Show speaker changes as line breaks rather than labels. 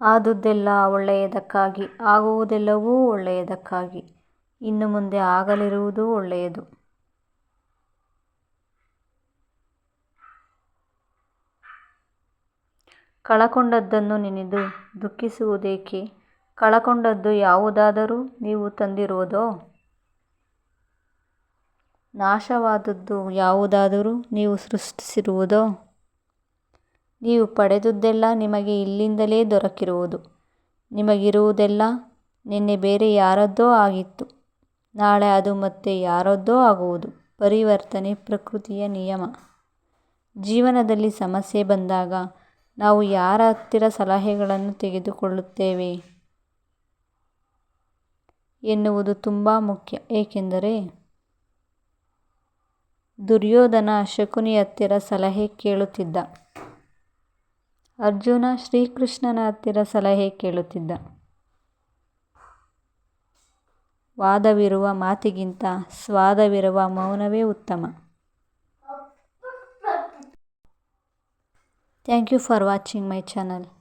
ಆದುದೆಲ್ಲ ಒಳ್ಳೆಯದಕ್ಕಾಗಿ, ಆಗುವುದೆಲ್ಲವೂ ಒಳ್ಳೆಯದಕ್ಕಾಗಿ. ಇನ್ನು ಮುಂದೆ ಆಗಲಿರುವುದೂ ಒಳ್ಳೆಯದು. ಕಳಕೊಂಡದ್ದನ್ನು ನೆನೆದು ದುಃಖಿಸುವುದೇಕೆ? ಕಳಕೊಂಡದ್ದು ಯಾವುದಾದರೂ ನೀವು ತಂದಿರುವುದೋ? ನಾಶವಾದದ್ದು ಯಾವುದಾದರೂ ನೀವು ಸೃಷ್ಟಿಸಿರುವುದೋ? ನೀವು ಪಡೆದದ್ದೆಲ್ಲ ನಿಮಗೆ ಇಲ್ಲಿಂದಲೇ ದೊರಕಿರುವುದು. ನಿಮಗಿರುವುದೆಲ್ಲ ನಿನ್ನೆ ಬೇರೆ ಯಾರದ್ದೋ ಆಗಿತ್ತು. ನಾಳೆ ಅದು ಮತ್ತೆ ಯಾರದ್ದೋ ಆಗುವುದು. ಪರಿವರ್ತನೆ ಪ್ರಕೃತಿಯ ನಿಯಮ. ಜೀವನದಲ್ಲಿ ಸಮಸ್ಯೆ ಬಂದಾಗ ನಾವು ಯಾರ ಹತ್ತಿರ ಸಲಹೆಗಳನ್ನು ತೆಗೆದುಕೊಳ್ಳುತ್ತೇವೆ? ಎನ್ನುವುದು ತುಂಬ ಮುಖ್ಯ. ಏಕೆಂದರೆ ದುರ್ಯೋಧನ ಶಕುನಿ ಹತ್ತಿರ ಸಲಹೆ ಕೇಳುತ್ತಿದ್ದ. ಅರ್ಜುನ ಶ್ರೀಕೃಷ್ಣನ ಹತ್ತಿರ ಸಲಹೆ ಕೇಳುತ್ತಿದ್ದ. ವಾದವಿರುವ ಮಾತಿಗಿಂತ ಸ್ವಾದವಿರುವ ಮೌನವೇ ಉತ್ತಮ. Thank you for watching my channel